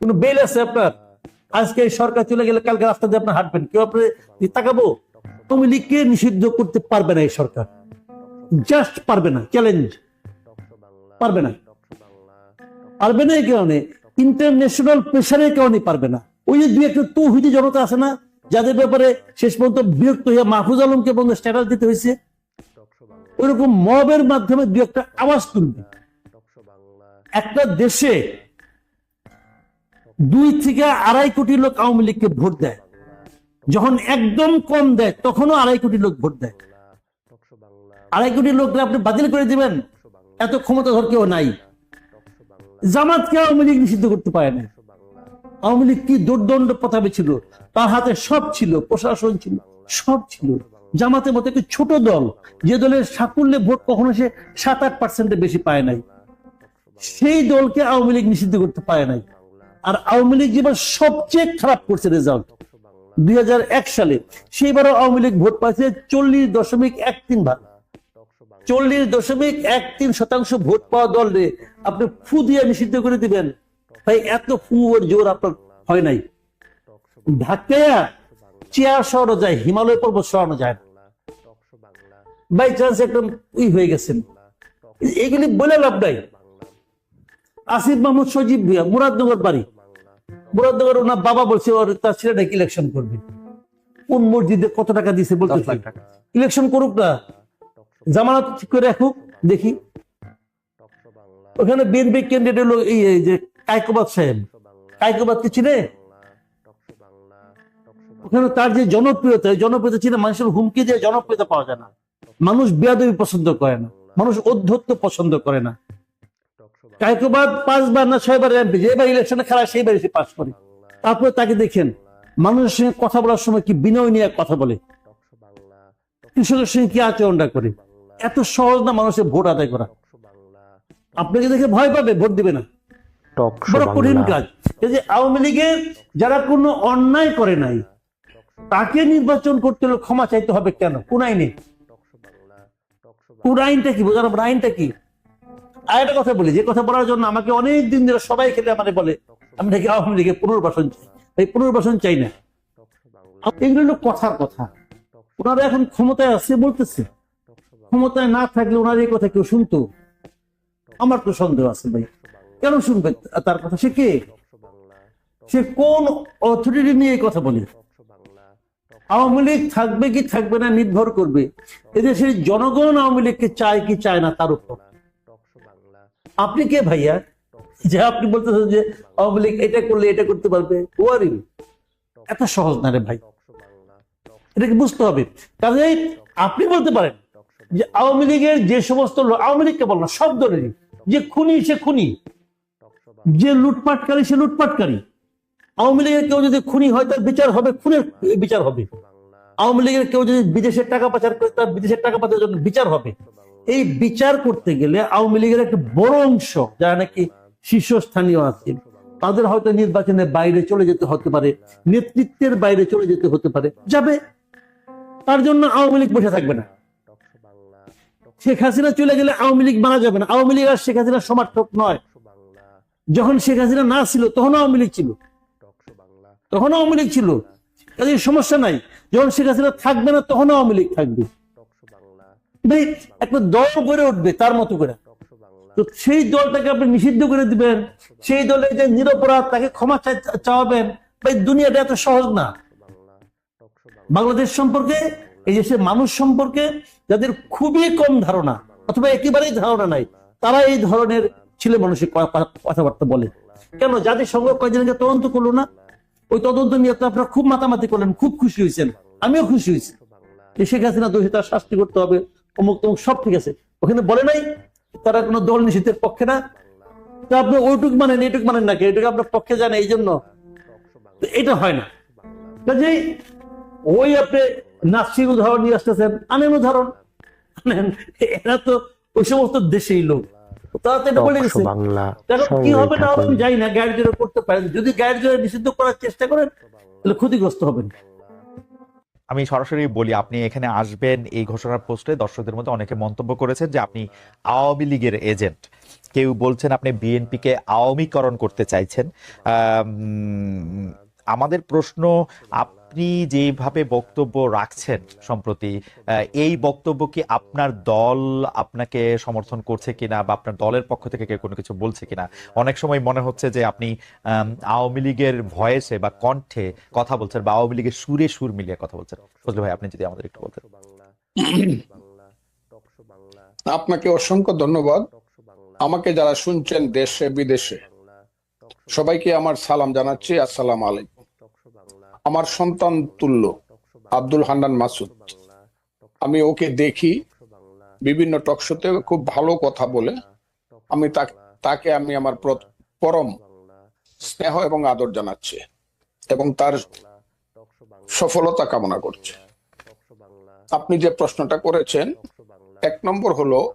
কোনো বেল আছে আপনার? আজকে সরকার চলে গেলে কালকে রাস্তা দিয়ে আপনি হাঁটবেন। কেউ আপনি তাকাবো? আওয়ামী লীগকে নিষিদ্ধ করতে পারবে না এই সরকার। জাস্ট পারবে না চ্যালেঞ্জ পারবে না। পারবে না এই কারণে ইন্টারন্যাশনাল প্রেশারের কারণে পারবে না। ওই যে দুই একটা তৌহিদি জনতা আছে না, যাদের ব্যাপারে শেষ পর্যন্ত বিরক্ত হয়ে মাহফুজ আলমকে বন্ধ স্ট্যাটাস দিতে হয়েছে, ওইরকম মবের মাধ্যমে দু একটা আওয়াজ তুলবে। একটা দেশে দুই থেকে আড়াই কোটি লোক আওয়ামী লীগকে ভোট দেয়। যখন একদম কম দেয়, তখনও আড়াই কোটি লোক ভোট দেয়। আড়াই কোটি লোকরা আপনি বাতিল করে দিবেন, এত ক্ষমতা ধর কেউ নাই। জামাতকে আওয়ামী লীগ নিষিদ্ধ করতে পারে না। আওয়ামী লীগ কি দুর্দণ্ড প্রতাপে ছিল? তার হাতে সব ছিল, প্রশাসন ছিল, সব ছিল। জামাতের মতো একটি ছোট দল, যে দলের সাকুল্যে ভোট কখনো সে সাত আট পার্সেন্টের বেশি পায় নাই। সেই দলকে আওয়ামী লীগ নিষিদ্ধ করতে পারে নাই। আর আওয়ামী লীগ যেবার সবচেয়ে খারাপ করছে রেজাল্ট দুই হাজার এক সালে, সেইবারও আওয়ামী লীগ ভোট পাইছে চল্লিশ দশমিক এক তিন ভাগ। চল্লিশ দশমিক এক তিন শতাংশ ভোট পাওয়া দল আপনি ফু দিয়ে নিষিদ্ধ করে দিবেন। ভাই, এত ফু ওর জোর আপনার হয় নাই। ঢাকায়া চেয়ার সরানো যায়, হিমালয় পর্বত সরানো যায় বাই চান্স একদম ই হয়ে গেছেন। এগুলি বলে লাভ নাই। আসিফ মাহমুদ সজীব ভুয়া মুরাদনগর বাড়ি। মুরাদনগর ওনার বাবা বলছে ওর তার ছেলেটাকে ইলেকশন করবে। কোন মসজিদে কত টাকা দিছে বলতে ইলেকশন করুক না। জামানত ঠিক করে রাখুক দেখি। ওখানে বিএনপি ক্যান্ডিডেট হলো এই যে কায়কোবাদ সাহেব। কায়কোবাদ কি চিনে? ওখানে তার যে জনপ্রিয়তা জনপ্রিয়তা চিনে মানুষের হুমকি দিয়ে জনপ্রিয়তা পাওয়া যায় না। মানুষ বেয়াদবি পছন্দ করে না। মানুষ অধ্যত্ব পছন্দ করে না। কায়কোবাদ পাঁচবার না ছয়বার এমপি যেবার ইলেকশনে খেলা সেইবার এসে পাস করে। তারপরে তাকে দেখেন মানুষের সঙ্গে কথা বলার সময় কি বিনয় নিয়ে কথা বলে? কৃষকের সঙ্গে কি আচরণটা করে? এত সহজ না মানুষের ভোট আদায় করা। আপনাকে দেখে ভয় পাবে ভোট দিবে না। বড় কঠিন কাজ। এই যে আওয়ামী লীগের যারা কোনো অন্যায় করে নাই তাকে নির্বাচন করতে হলে ক্ষমা চাইতে হবে কেন? কোন আইনে। কোন আইনটা কি? বোঝানো আইনটা কি? আর একটা কথা বলি, যে কথা বলার জন্য আমাকে অনেক দিন ধরে সবাই খেলে আমাদের বলে, আমি নাকি আওয়ামী লীগের পুনর্বাসন চাই। এই পুনর্বাসন চাই না। এগুলো কথার কথা। ওনারা এখন ক্ষমতায় আছে বলতেছে। ক্ষমতায় না থাকলে ওনার এই কথা কেউ শুনতো? আমার তো সন্দেহ আছে ভাই। কেন শুনবে? তার কথা সে কে? সে কোন অথরিটি নিয়ে এই কথা বলে? আওয়ামী লীগ থাকবে কি থাকবে না নির্ভর করবে। এদেশের জনগণ আওয়ামী লীগকে চায় কি চায় না তার উপর। আপনি কে ভাইয়া? যে আপনি বলতেছেন যে লীগ এটা করলে এটা করতে পারবে। ওয়ারিং এত সহজ না রে ভাই। এটাকে বুঝতে হবে? কাজে আপনি বলতে পারেন যে আওয়ামী লীগের যে সমস্ত আওয়ামী লীগকে বল না, সব দলেরই। যে খুনি, সে খুনি। যে লুটপাটকারী, সে লুটপাটকারী। আওয়ামী লীগের কেউ যদি খুনি হয়, তার বিচার হবে, খুনের বিচার হবে। আওয়ামী লীগের কেউ যদি বিদেশের টাকা পাচার করে, তার বিদেশের টাকা পাচারের জন্য বিচার হবে। এই বিচার করতে গেলে আওয়ামী লীগের একটা বড় অংশ, যারা নাকি শীর্ষস্থানীয় আছে তাদের হয়তো নির্বাচনের বাইরে চলে যেতে হতে পারে, নেতৃত্বের বাইরে চলে যেতে হতে পারে। যাবে, তার জন্য আওয়ামী লীগ বসে থাকবে না। শেখ হাসিনা চলে গেলে আওয়ামী লীগ মারা যাবে না। আওয়ামী লীগ আর শেখ হাসিনার সমর্থক নয়। যখন শেখ হাসিনা না ছিল তখন আওয়ামী লীগ ছিল। তখন আওয়ামী লীগ ছিল। কাজে সমস্যা নাই। যখন শেখ হাসিনা থাকবে না তখন আওয়ামী লীগ থাকবে। একটা দল গড়ে উঠবে তার মতো করে। তো সেই দলটাকে আপনি নিষিদ্ধ করে দিবেন, সেই দলের যে নিরপরাধ তাকে ক্ষমা চাওয়াবেন, ভাই, দুনিয়াটা এত সহজ না। বাংলাদেশ সম্পর্কে, এই দেশের মানুষ সম্পর্কে যাদের খুবই কম ধারণা, অথবা একেবারেই ধারণা নাই, তারা এই ধরনের ছেলে মানুষের কথাবার্তা বলে। কেন? যাদের সঙ্গে কয়েকদিন আগে তদন্ত করল না? ওই তদন্ত নিয়ে তো আপনারা খুব মাতামাতি করলেন, খুব খুশি হয়েছেন। আমিও খুশি হয়েছি। শেখ দোষী তার শাস্তি করতে হবে। অমুক তমুক সব ঠিক আছে। ওখানে বলে নাই তারা কোনো দল নিষিদ্ধের পক্ষে না। তা আপনি ওইটুক মানেন এইটুক মানেন নাকি এইটুকু আপনার পক্ষে যান এই জন্য এটা হয় না। কাজেই ওই আপনি নাসির উদাহরণ নিয়ে আসতেছেন আনেন উদাহরণ। আনেন এরা তো ওই সমস্ত দেশেই লোক। তারা তো এটা বলে গেছে কি হবে না আমি জানি না গাড়ি জোরে করতে পারেন। যদি গাড়ি জোরে নিষিদ্ধ করার চেষ্টা করেন তাহলে ক্ষতিগ্রস্ত হবেন। আমি সরাসরি বলি, আপনি এখানে আসবেন এই ঘোষণার পোস্টে দর্শকদের মধ্যে অনেকে মন্তব্য করেছেন যে আপনি আওয়ামী লীগের এজেন্ট। কেউ বলছেন আপনি বিএনপিকে আওয়ামীকরণ করতে চাইছেন। আমাদের প্রশ্ন আপনি যেভাবে বক্তব্য রাখছেন সম্প্রতি এই বক্তব্য কি আপনার দল আপনাকে সমর্থন করছে কিনা বা আপনার দলের পক্ষ থেকে কেউ কোনো কিছু বলছে কিনা? অনেক সময় মনে হচ্ছে যে আপনি আওয়ামী লীগের ভয়েসে বা কণ্ঠে কথা বলছেন বা আওয়ামী লীগের সুরে সুর মিলিয়ে কথা বলছেন। ফজলে ভাই, আপনি যদি আমাদের একটু বলতেন। আপনাকে অসংখ্য ধন্যবাদ। আমাকে যারা শুনছেন দেশে, বিদেশে, সবাইকে আমার সালাম জানাচ্ছি। আসসালাম আলাইকুম। আমার সন্তান তুল্য, আব্দুল হান্নান মাসুদ। আমি ওকে দেখি, বিভিন্ন টকশোতে খুব ভালো কথা বলে। আমি তাক- আমি আমার পরম স্নেহ এবং আদর জানাচ্ছি এবং তার সফলতা কামনা করছে। আপনি যে প্রশ্নটা করেছেন, এক নম্বর হলো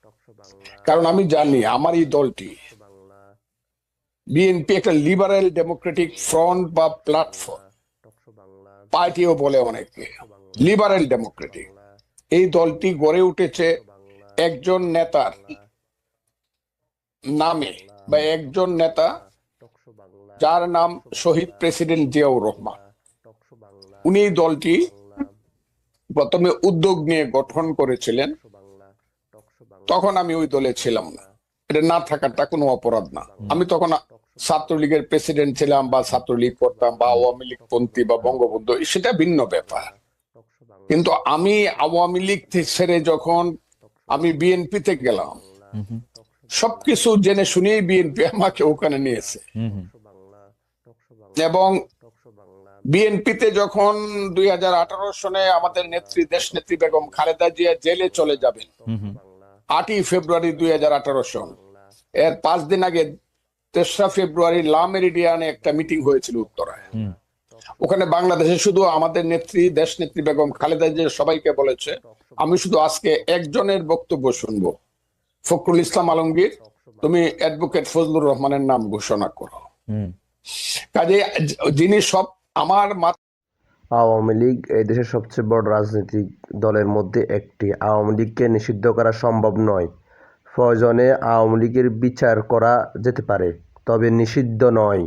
কারণ আমি জানি আমার এই দলটি বিএনপি একটা লিবারেল ডেমোক্রেটিক ফ্রন্ট বা প্ল্যাটফর্ম পার্টিও বলে অনেকে লিবারেল ডেমোক্রেটিক এই দলটি গড়ে উঠেছে একজন নেতার নামে বা একজন নেতা যার নাম শহীদ প্রেসিডেন্ট জিয়াউর রহমান। উনি দলটি প্রথমে উদ্যোগ নিয়ে গঠন করেছিলেন। তখন আমি ওই দলে ছিলাম না। এটা না থাকাটা কোনো অপরাধ না। আমি তখন ছাত্রলীগের প্রেসিডেন্ট ছিলাম বা ছাত্রলীগ করতাম বা আওয়ামী লীগ পন্থী বা বঙ্গবন্ধু সেটা ভিন্ন ব্যাপার। কিন্তু আমি আওয়ামী লীগ ছেড়ে যখন আমি বিএনপিতে গেলাম হুম হুম, সবকিছু জেনে শুনেই বিএনপি আমাকে ওখানে নিয়েছে। এবং বিএনপিতে যখন দুই হাজার আঠারো সনে আমাদের নেত্রী দেশ নেত্রী বেগম খালেদা জিয়া জেলে চলে যাবেন আটই ফেব্রুয়ারি দুই হাজার আঠারো সন। এর পাঁচ দিন আগে তেসরা ফেব্রুয়ারি লা মেরিডিয়ানে একটা মিটিং হয়েছিল উত্তরায়। ওখানে বাংলাদেশে শুধু আমাদের নেত্রী দেশ নেত্রী বেগম খালেদা জিয়া সবাইকে বলেছে আমি শুধু আজকে একজনের বক্তব্য শুনব। ফখরুল ইসলাম আলমগীর তুমি অ্যাডভোকেট ফজলুর রহমানের নাম ঘোষণা করো। কাজে যিনি সব আমার আওয়ামী লীগ এই দেশের সবচেয়ে বড় রাজনৈতিক দলের মধ্যে একটি। আওয়ামী লীগকে নিষিদ্ধ করা সম্ভব নয়। প্রয়োজনে আওয়ামী লীগের বিচার করা যেতে পারে, তবে নিষিদ্ধ নয়।